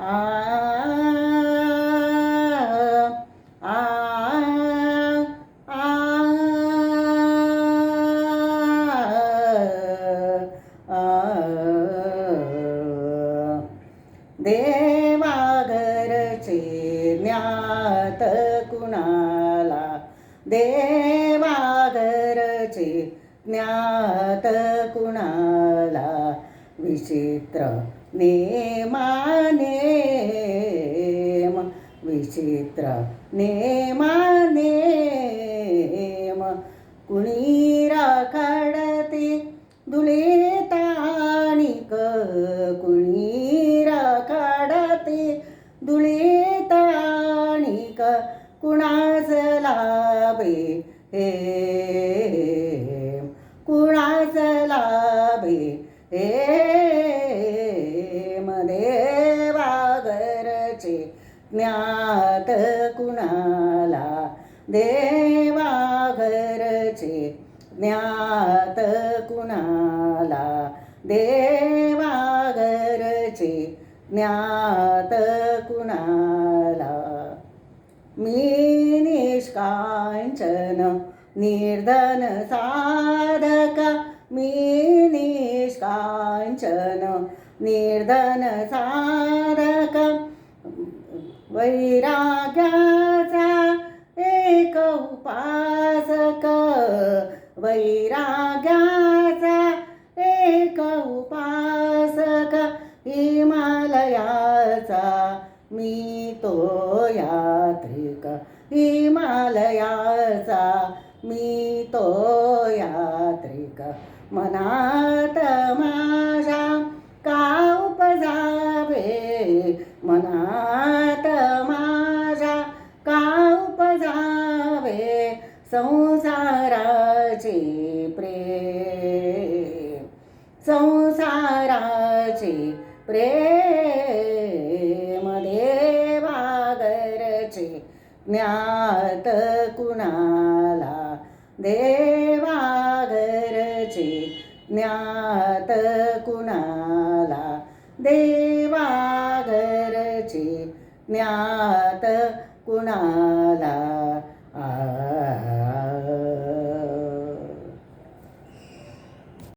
आ आ देवाघरचे ज्ञात कुणाला? देवाघरचे ज्ञात कुणाला? विचित्र नेमानेम विचित्र नेमानेम कुणी राखाडते दुलेताणिक कुणी राखाडते दुलेताणिक कुणास लाभे हे कुणास लाभे हे देवागरचे ज्ञात कुणाला? देवाघरचे ज्ञात कुणाला? देवाघरचे ज्ञात कुणाला? मी निष्कांचन निर्धन साधक मी निष्कांचन निर्धन साधक वैराग्याचा एक उपासक। वैराग्याचा एक उपासक। हिमालयाचा मी तो यात्रिक। हिमालयाचा मी तो यात्रिक। मनात मा उपजावे संसाराचे प्रेम. संसाराचे प्रेम देवागरचे ज्ञात कुणाला? देवागरचे ज्ञात कुणाला? देवागरचे ज्ञात कुणाला? 啊